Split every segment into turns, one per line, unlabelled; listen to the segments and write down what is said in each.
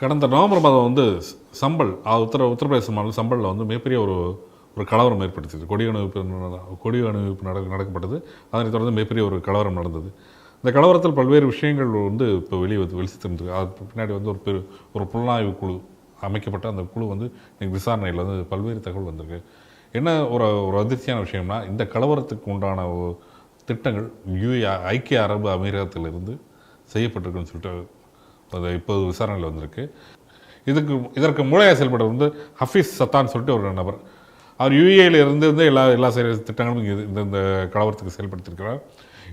கடந்த நவம்பர் மாதம் வந்து சம்பல் உத்தர உத்தரப்பிரதேச மாநில சம்பளில் வந்து மிகப்பெரிய ஒரு ஒரு கலவரம் ஏற்படுத்தியது. கொடி அணிவிப்பு கொடி அணிவிப்பு நட நடக்கப்பட்டது. அதனைத் தொடர்ந்து மிகப்பெரிய ஒரு கலவரம் நடந்தது. இந்த கலவரத்தில் பல்வேறு விஷயங்கள் வந்து இப்போ வெளியே வந்து வெளிச்சு தந்தது அது பின்னாடி வந்து ஒரு பெரு ஒரு புலனாய்வு குழு அமைக்கப்பட்ட அந்த குழு வந்து இன்றைக்கி விசாரணையில் வந்து பல்வேறு தகவல் வந்திருக்கு. என்ன ஒரு ஒரு அதிர்ச்சியான விஷயம்னா இந்த கலவரத்துக்கு உண்டான திட்டங்கள் யூஏ ஐக்கிய அரபு அமீரகத்திலிருந்து செய்யப்பட்டிருக்குன்னு சொல்லிட்டு அது இப்போது விசாரணையில் வந்திருக்கு. இதுக்கு இதற்கு மூளையாக செயல்பட வந்து ஹஃபீஸ் சத்தான் சொல்லிட்டு ஒரு நபர். அவர் யூஏல இருந்து எல்லா எல்லா செயல் திட்டங்களும் இந்த இந்த கலவரத்துக்கு செயல்படுத்தியிருக்கிறார்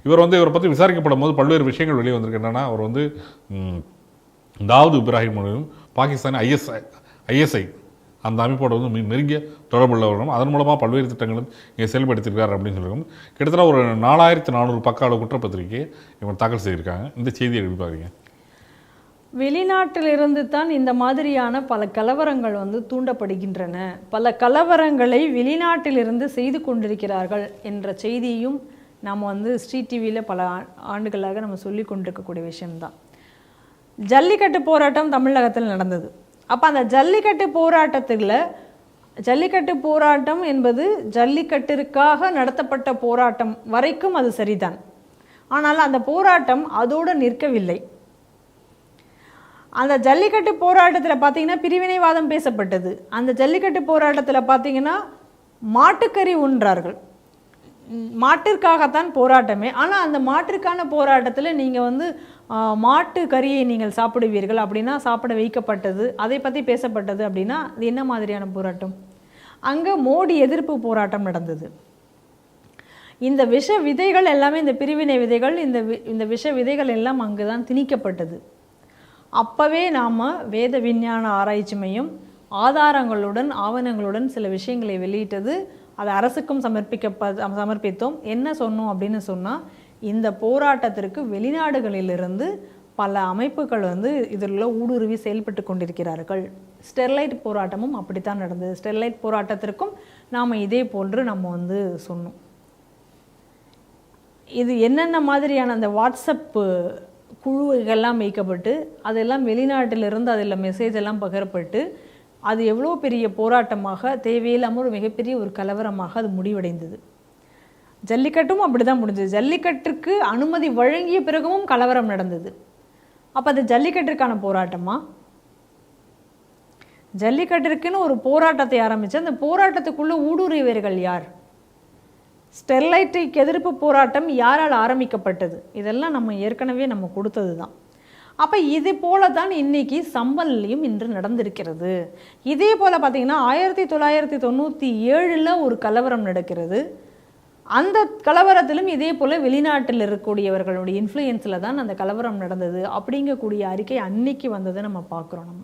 இவர் வந்து இவரை பற்றி விசாரிக்கப்படும் போது பல்வேறு விஷயங்கள் வெளியே வந்திருக்கு. என்னென்னா அவர் வந்து தாவூத் இப்ராஹிம் மூலம் பாகிஸ்தான் ஐஎஸ்ஐ ஐஎஸ்ஐ அந்த அமைப்போடு வந்து மிக நெருங்கிய தொடர்புள்ளவர்களும் அதன் மூலமாக பல்வேறு திட்டங்களும் இங்கே செயல்படுத்தியிருக்கார் அப்படின்னு சொல்லியிருக்கோம். கிட்டத்தட்ட ஒரு நாலாயிரத்து நானூறு பக்க அளவு குற்றப்பத்திரிகையை இவங்க தாக்கல் செய்திருக்காங்க. இந்த செய்தியை எப்படி பார்க்குறீங்க?
வெளிநாட்டிலிருந்து தான் இந்த மாதிரியான பல கலவரங்கள் வந்து தூண்டப்படுகின்றன. பல கலவரங்களை வெளிநாட்டிலிருந்து செய்து கொண்டிருக்கிறார்கள் என்ற செய்தியும் நாம் வந்து ஸ்ரீ டிவியில் பல ஆண்டுகளாக நம்ம சொல்லி கொண்டிருக்கக்கூடிய விஷயம்தான். ஜல்லிக்கட்டு போராட்டம் தமிழகத்தில் நடந்தது. அப்போ அந்த ஜல்லிக்கட்டு போராட்டத்தில் ஜல்லிக்கட்டு போராட்டம் என்பது ஜல்லிக்கட்டிற்காக நடத்தப்பட்ட போராட்டம் வரைக்கும் அது சரிதான். ஆனால் அந்த போராட்டம் அதோடு நிற்கவில்லை. அந்த ஜல்லிக்கட்டு போராட்டத்தில் பார்த்தீங்கன்னா பிரிவினைவாதம் பேசப்பட்டது. அந்த ஜல்லிக்கட்டு போராட்டத்தில் பார்த்தீங்கன்னா மாட்டுக்கறி உண்றார்கள் மாட்டிற்காகத்தான் போராட்டமே. ஆனால் அந்த மாட்டிற்கான போராட்டத்தில் நீங்கள் வந்து மாட்டு கறியை நீங்கள் சாப்பிடுவீர்கள் அப்படின்னா சாப்பிட வைக்கப்பட்டது. அதை பற்றி பேசப்பட்டது அப்படின்னா அது என்ன மாதிரியான போராட்டம்? அங்கே மோடி எதிர்ப்பு போராட்டம் நடந்தது. இந்த விஷ விதைகள் எல்லாமே இந்த பிரிவினை விதைகள் இந்த வி- இந்த விஷ விதைகள் எல்லாம் அங்கு தான் திணிக்கப்பட்டது. அப்போவே நாம் வேத விஞ்ஞான ஆராய்ச்சி மையம் ஆதாரங்களுடன் ஆவணங்களுடன் சில விஷயங்களை வெளியிட்டது அதை அரசுக்கும் சமர்ப்பிக்க சமர்ப்பித்தோம். என்ன சொன்னோம் அப்படின்னு சொன்னால் இந்த போராட்டத்திற்கு வெளிநாடுகளிலிருந்து பல அமைப்புகள் வந்து இதில் ஊடுருவி செயல்பட்டு கொண்டிருக்கிறார்கள். ஸ்டெர்லைட் போராட்டமும் அப்படித்தான் நடந்தது. ஸ்டெர்லைட் போராட்டத்திற்கும் நாம் இதே போன்று நம்ம வந்து சொன்னோம். இது என்னென்ன மாதிரியான அந்த வாட்ஸ்அப்பு குழுவுகள்லாம் வைக்கப்பட்டு அதெல்லாம் வெளிநாட்டிலிருந்து அதில் மெசேஜ் எல்லாம் பகிரப்பட்டு அது எவ்வளோ பெரிய போராட்டமாக தேவையில்லாமல் ஒரு மிகப்பெரிய ஒரு கலவரமாக அது முடிவடைந்தது. ஜல்லிக்கட்டும் அப்படி தான் முடிஞ்சது. ஜல்லிக்கட்டுக்கு அனுமதி வழங்கிய பிறகும் கலவரம் நடந்தது. அப்போ அது ஜல்லிக்கட்டிற்கான போராட்டமா? ஜல்லிக்கட்டிற்குன்னு ஒரு போராட்டத்தை ஆரம்பித்து அந்த போராட்டத்துக்குள்ளே ஊடுருவியவர்கள் யார்? ஸ்டெர்லைட்டுக்கு எதிர்ப்பு போராட்டம் யாரால் ஆரம்பிக்கப்பட்டது? இதெல்லாம் நம்ம ஏற்கனவே நம்ம கொடுத்தது தான் அப்போ இது போல தான் இன்னைக்கு சம்பல்லையும் இன்று நடந்திருக்கிறது. இதே போல் பார்த்தீங்கன்னா ஆயிரத்தி தொள்ளாயிரத்தி தொண்ணூற்றி ஏழில் ஒரு கலவரம் நடக்கிறது. அந்த கலவரத்திலும் இதே போல் வெளிநாட்டில் இருக்கக்கூடியவர்களுடைய இன்ஃப்ளூயன்ஸில் தான் அந்த கலவரம் நடந்தது அப்படிங்கக்கூடிய அறிக்கை அன்னைக்கு வந்ததை நம்ம பார்க்குறோம் நம்ம.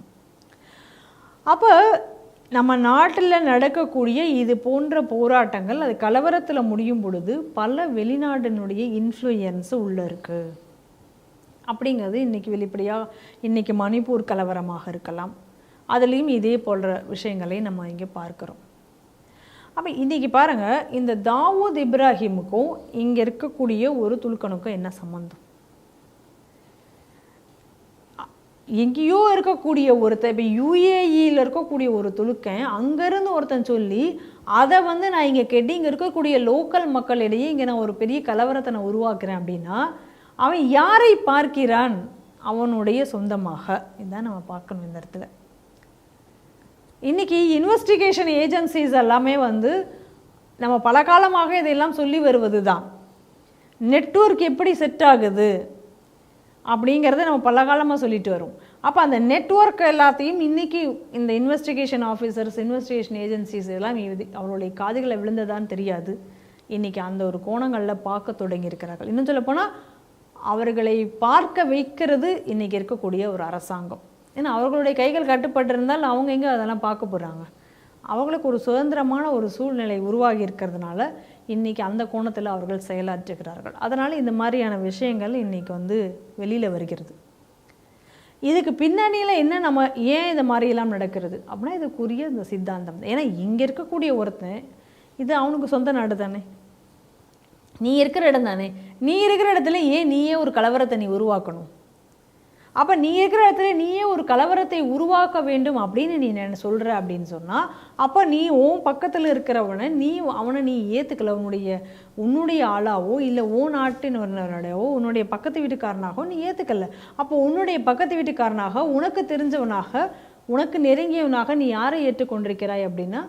அப்போ நம்ம நாட்டில் நடக்கக்கூடிய இது போன்ற போராட்டங்கள் அது கலவரத்தில் முடியும் பொழுது பல வெளிநாட்டினுடைய இன்ஃப்ளூயன்ஸு உள்ளே இருக்குது அப்படிங்கிறது இன்றைக்கி வெளிப்படையாக இன்றைக்கி மணிப்பூர் கலவரமாக இருக்கலாம். அதுலேயும் இதே போன்ற விஷயங்களை நம்ம இங்கே பார்க்குறோம். அப்போ இன்றைக்கி பாருங்கள் இந்த தாவூத் இப்ராஹிமுக்கும் இங்கே இருக்கக்கூடிய ஒரு துல்கனுக்கும் என்ன சம்மந்தம் எங்கேயோ இருக்கக்கூடிய ஒருத்தன் இப்போ யூஏஇயில் இருக்கக்கூடிய ஒரு துலுக்கன் அங்கேருந்து ஒருத்தன் சொல்லி அதை வந்து நான் இங்கே கெட்டி இங்கே இருக்கக்கூடிய லோக்கல் மக்களிடையே இங்கே நான் ஒரு பெரிய கலவரத்தை நான் உருவாக்குறேன் அப்படின்னா அவன் யாரை பார்க்கிறான்? அவனுடைய சொந்தமாக. இதுதான் நம்ம பார்க்கணும் இந்த இடத்துல. இன்றைக்கி இன்வெஸ்டிகேஷன் ஏஜென்சிஸ் எல்லாமே வந்து நம்ம பல காலமாக இதையெல்லாம் சொல்லி வருவது தான் நெட்ஒர்க் எப்படி செட் ஆகுது? அப்படிங்கிறத நம்ம பல காலமாக சொல்லிட்டு வரோம். அப்போ அந்த நெட்வொர்க் எல்லாத்தையும் இன்றைக்கி இந்த இன்வெஸ்டிகேஷன் ஆஃபீஸர்ஸ் இன்வெஸ்டிகேஷன் ஏஜென்சிஸ் எல்லாம் இது அவருடைய காதுகளை விழுந்ததான்னு தெரியாது. இன்னைக்கு அந்த ஒரு கோணங்களில் பார்க்க தொடங்கியிருக்கிறார்கள். இன்னும் சொல்லப்போனால் அவர்களை பார்க்க வைக்கிறது இன்றைக்கி இருக்கக்கூடிய ஒரு அரசாங்கம். ஏன்னா அவர்களுடைய கைகள் கட்டுப்பட்டிருந்தால் அவங்க எங்கே அதெல்லாம் பார்க்க போகிறாங்க அவங்களுக்கு ஒரு சுதந்திரமான ஒரு சூழ்நிலை உருவாகி இருக்கிறதுனால இன்றைக்கி அந்த கோணத்தில் அவர்கள் செயலாற்றுகிறார்கள். அதனால் இந்த மாதிரியான விஷயங்கள் இன்றைக்கி வந்து வெளியில் வருகிறது. இதுக்கு பின்னணியில் என்ன நம்ம ஏன் இந்த மாதிரியெல்லாம் நடக்கிறது? அப்படின்னா இதுக்குரிய இந்த சித்தாந்தம். ஏன்னா இங்கே இருக்கக்கூடிய ஒருத்தன் இது அவனுக்கு சொந்த நாடு தானே. நீ இருக்கிற இடம் தானே. நீ இருக்கிற இடத்துல ஏன் நீயே ஒரு கலவரத்தை நீ உருவாக்கணும்? அப்போ நீ இருக்கிற இடத்துல நீயே ஒரு கலவரத்தை உருவாக்க வேண்டும் அப்படின்னு நீ என்ன சொல்கிற அப்படின்னு சொன்னால் அப்போ நீ உன் பக்கத்தில் இருக்கிறவனை நீ அவனை நீ ஏற்றுக்கல உன்னுடைய உன்னுடைய ஆளாவோ இல்லை ஓ நாட்டினவனோடையோ உன்னுடைய பக்கத்து வீட்டுக்காரனாகவோ நீ ஏற்றுக்கல அப்போ உன்னுடைய பக்கத்து வீட்டுக்காரனாக உனக்கு தெரிஞ்சவனாக உனக்கு நெருங்கியவனாக நீ யாரை ஏற்றுக்கொண்டிருக்கிறாய் அப்படின்னா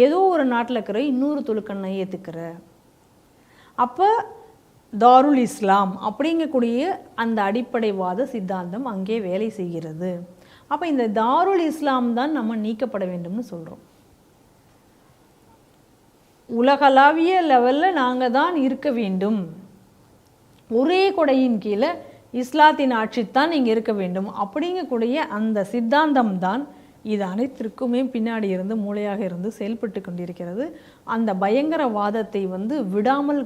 ஏதோ ஒரு நாட்டில் இருக்கிற இன்னொரு துலுக்கண்ணை ஏற்றுக்கிற அப்போ தாருல் இஸ்லாம் அப்படிங்கக்கூடிய அந்த அடிப்படைவாத சித்தாந்தம் அங்கே வேலை செய்கிறது. அப்போ இந்த தாருல் இஸ்லாம் தான் நம்ம நீக்கப்பட வேண்டும்னு சொல்கிறோம் உலகளாவிய லெவலில் நாங்கள் தான் இருக்க வேண்டும். ஒரே கொடையின் கீழே இஸ்லாத்தின் ஆட்சித்தான் இங்கே இருக்க வேண்டும். அப்படிங்கக்கூடிய அந்த சித்தாந்தம் தான் இது அனைத்திற்குமே பின்னாடி இருந்து மூளையாக இருந்து செயல்பட்டு கொண்டிருக்கிறது. அந்த பயங்கரவாதத்தை வந்து விடாமல்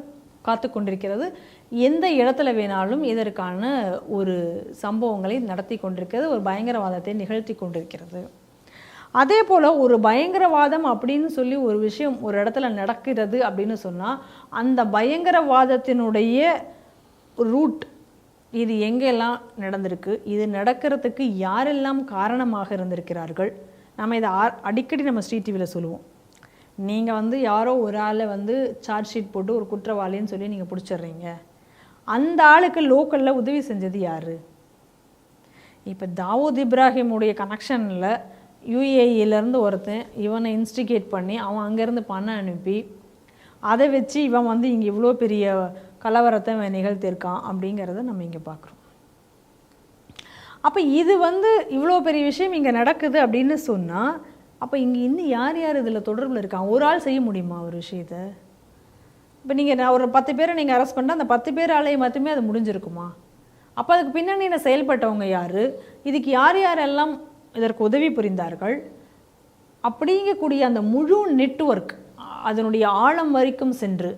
காத்து கொண்டிருக்கிறது எந்த இடத்துல வேணாலும் இதற்கான ஒரு சம்பவங்களை நடத்தி கொண்டிருக்கிறது ஒரு பயங்கரவாதத்தை நிகழ்த்தி கொண்டிருக்கிறது அதே போல் ஒரு பயங்கரவாதம் அப்படின்னு சொல்லி ஒரு விஷயம் ஒரு இடத்துல நடக்கிறது அப்படின்னு சொன்னால் அந்த பயங்கரவாதத்தினுடைய ரூட் இது எங்கெல்லாம் நடந்திருக்கு இது நடக்கிறதுக்கு யாரெல்லாம் காரணமாக இருந்திருக்கிறார்கள் நம்ம இதை அடிக்கடி நம்ம ஸ்ரீ டிவியில் சொல்லுவோம். நீங்கள் வந்து யாரோ ஒரு ஆளை வந்து சார்ஜ் ஷீட் போட்டு ஒரு குற்றவாளின்னு சொல்லி நீங்கள் பிடிச்சிடுறீங்க. அந்த ஆளுக்கு லோக்கலில் உதவி செஞ்சது யார்? இப்போ தாவூத் இப்ராஹிமுடைய கனெக்ஷனில் யூஏஇலேருந்து ஒருத்தன் இவனை இன்ஸ்டிகேட் பண்ணி அவன் அங்கேருந்து பணம் அனுப்பி அதை வச்சு இவன் வந்து இங்கே இவ்வளோ பெரிய கலவரத்தை நிகழ்த்தியிருக்கான் அப்படிங்கிறத நம்ம இங்கே பார்க்குறோம். அப்போ இது வந்து இவ்வளோ பெரிய விஷயம் இங்கே நடக்குது அப்படின்னு சொன்னால் அப்போ இங்கே இன்னும் யார் யார் இதில் தொடர்பில் இருக்காங்க? ஒரு ஆள் செய்ய முடியுமா ஒரு விஷயத்தை? இப்போ நீங்கள் நான் ஒரு பத்து பேரை நீங்கள் அரெஸ்ட் பண்ணால் அந்த பத்து பேர் ஆலையை மட்டுமே அது முடிஞ்சிருக்குமா? அப்போ அதுக்கு பின்னணியில் செயல்பட்டவங்க யார்? இதுக்கு யார் யாரெல்லாம் இதற்கு உதவி புரிந்தார்கள்? அப்படிங்கக்கூடிய அந்த முழு நெட்வொர்க் அதனுடைய ஆழம் வரைக்கும் சென்று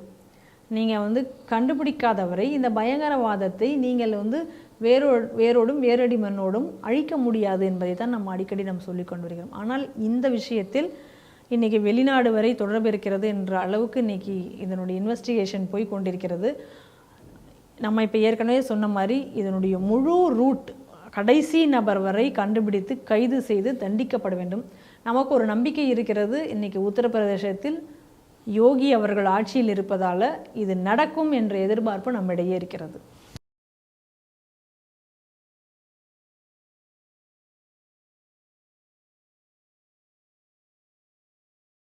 நீங்கள் வந்து கண்டுபிடிக்காதவரை இந்த பயங்கரவாதத்தை நீங்கள் வந்து வேரோ வேரோடும் வேரடி மண்ணோடும் அழிக்க முடியாது என்பதை தான் நம்ம அடிக்கடி நம்ம சொல்லிக்கொண்டு வருகிறோம் ஆனால் இந்த விஷயத்தில் இன்றைக்கி வெளிநாடு வரை தொடர்பு இருக்கிறது என்ற அளவுக்கு இன்றைக்கி இதனுடைய இன்வெஸ்டிகேஷன் போய் கொண்டிருக்கிறது. நம்ம இப்போ ஏற்கனவே சொன்ன மாதிரி இதனுடைய முழு ரூட் கடைசி நபர் வரை கண்டுபிடித்து கைது செய்து தண்டிக்கப்பட வேண்டும். நமக்கு ஒரு நம்பிக்கை இருக்கிறது. இன்றைக்கி உத்தரப்பிரதேசத்தில் யோகி அவர்கள் ஆட்சியில் இருப்பதால் இது நடக்கும் என்ற எதிர்பார்ப்பு நம்மிடையே இருக்கிறது.